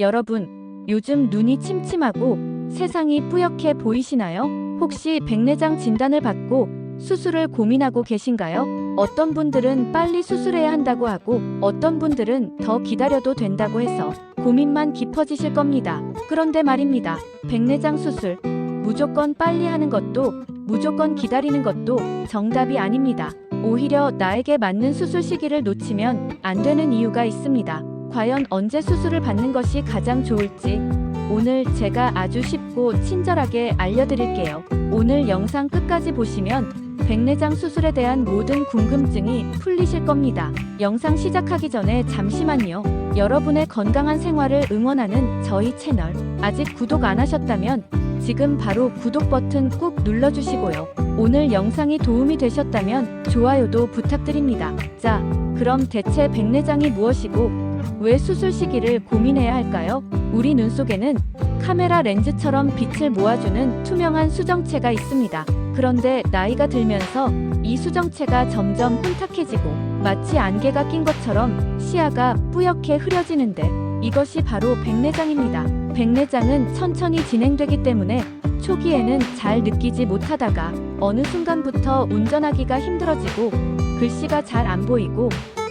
여러분, 요즘 눈이 침침하고 세상이 뿌옇게 보이시나요? 혹시 백내장 진단을 받고 수술을 고민하고 계신가요? 어떤 분들은 빨리 수술해야 한다고 하고 어떤 분들은 더 기다려도 된다고 해서 고민만 깊어지실 겁니다. 그런데 말입니다. 백내장 수술 무조건 빨리 하는 것도 무조건 기다리는 것도 정답이 아닙니다. 오히려 나에게 맞는 수술 시기를 놓치면 안 되는 이유가 있습니다. 과연 언제 수술을 받는 것이 가장 좋을지 오늘 제가 아주 쉽고 친절하게 알려드릴게요. 오늘 영상 끝까지 보시면 백내장 수술에 대한 모든 궁금증이 풀리실 겁니다. 영상 시작하기 전에 잠시만요. 여러분의 건강한 생활을 응원하는 저희 채널 아직 구독 안 하셨다면 지금 바로 구독 버튼 꾹 눌러주시고요. 오늘 영상이 도움이 되셨다면 좋아요도 부탁드립니다. 자, 그럼 대체 백내장이 무엇이고 왜 수술 시기를 고민해야 할까요? 우리 눈 속에는 카메라 렌즈처럼 빛을 모아주는 투명한 수정체가 있습니다. 그런데 나이가 들면서 이 수정체가 점점 혼탁해지고 마치 안개가 낀 것처럼 시야가 뿌옇게 흐려지는데 이것이 바로 백내장입니다. 백내장은 천천히 진행되기 때문에 초기에는 잘 느끼지 못하다가 어느 순간부터 운전하기가 힘들어지고 글씨가 잘 안 보이고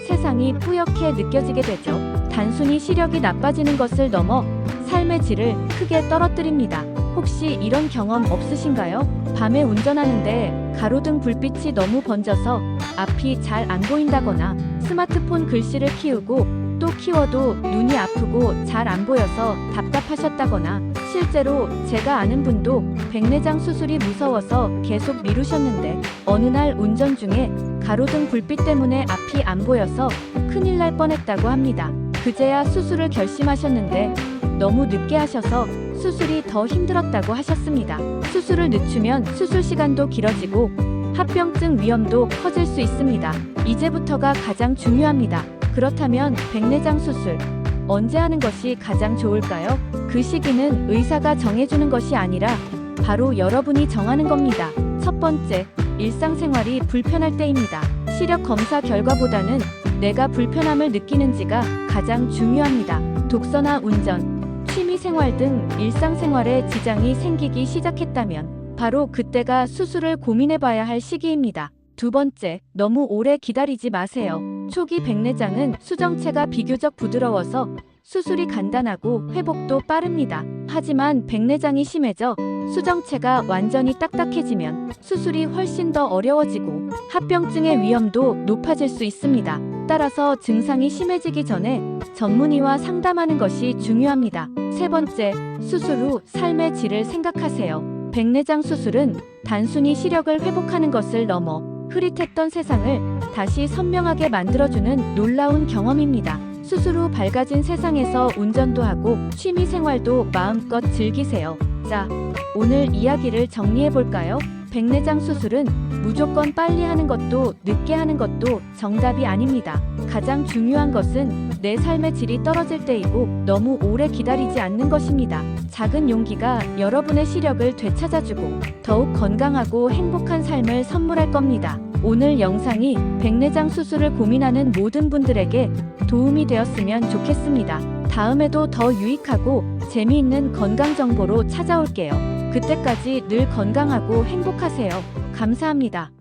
세상이 뿌옇게 느껴지게 되죠. 단순히 시력이 나빠지는 것을 넘어 삶의 질을 크게 떨어뜨립니다. 혹시 이런 경험 없으신가요? 밤에 운전하는데 가로등 불빛이 너무 번져서 앞이 잘 안 보인다거나 스마트폰 글씨를 키우고 또 키워도 눈이 아프고 잘 안 보여서 답답하셨다거나 실제로 제가 아는 분도 백내장 수술이 무서워서 계속 미루셨는데 어느 날 운전 중에 가로등 불빛 때문에 앞이 안 보여서 큰일 날 뻔했다고 합니다. 그제야 수술을 결심하셨는데 너무 늦게 하셔서 수술이 더 힘들었다고 하셨습니다. 수술을 늦추면 수술 시간도 길어지고 합병증 위험도 커질 수 있습니다. 이제부터가 가장 중요합니다. 그렇다면 백내장 수술 언제 하는 것이 가장 좋을까요? 그 시기는 의사가 정해주는 것이 아니라 바로 여러분이 정하는 겁니다. 첫 번째, 일상생활이 불편할 때입니다. 시력 검사 결과보다는 내가 불편함을 느끼는지가 가장 중요합니다. 독서나 운전, 취미 생활 등 일상생활에 지장이 생기기 시작했다면 바로 그때가 수술을 고민해 봐야 할 시기입니다. 두 번째, 너무 오래 기다리지 마세요. 초기 백내장은 수정체가 비교적 부드러워서 수술이 간단하고 회복도 빠릅니다. 하지만 백내장이 심해져 수정체가 완전히 딱딱해지면 수술이 훨씬 더 어려워지고 합병증의 위험도 높아질 수 있습니다. 따라서 증상이 심해지기 전에 전문의와 상담하는 것이 중요합니다. 세 번째, 수술 후 삶의 질을 생각하세요. 백내장 수술은 단순히 시력을 회복하는 것을 넘어 흐릿했던 세상을 다시 선명하게 만들어주는 놀라운 경험입니다. 후 밝아진 세상에서 운전도 하고 취미 생활도 마음껏 즐기세요. 자, 오늘 이야기를 정리해 볼까요? 백내장 수술은 무조건 빨리 하는 것도 늦게 하는 것도 정답이 아닙니다. 가장 중요한 것은 내 삶의 질이 떨어질 때이고 너무 오래 기다리지 않는 것입니다. 작은 용기가 여러분의 시력을 되찾아주고 더욱 건강하고 행복한 삶을 선물할 겁니다. 오늘 영상이 백내장 수술을 고민하는 모든 분들에게 도움이 되었으면 좋겠습니다. 다음에도 더 유익하고 재미있는 건강 정보로 찾아올게요. 그때까지 늘 건강하고 행복하세요. 감사합니다.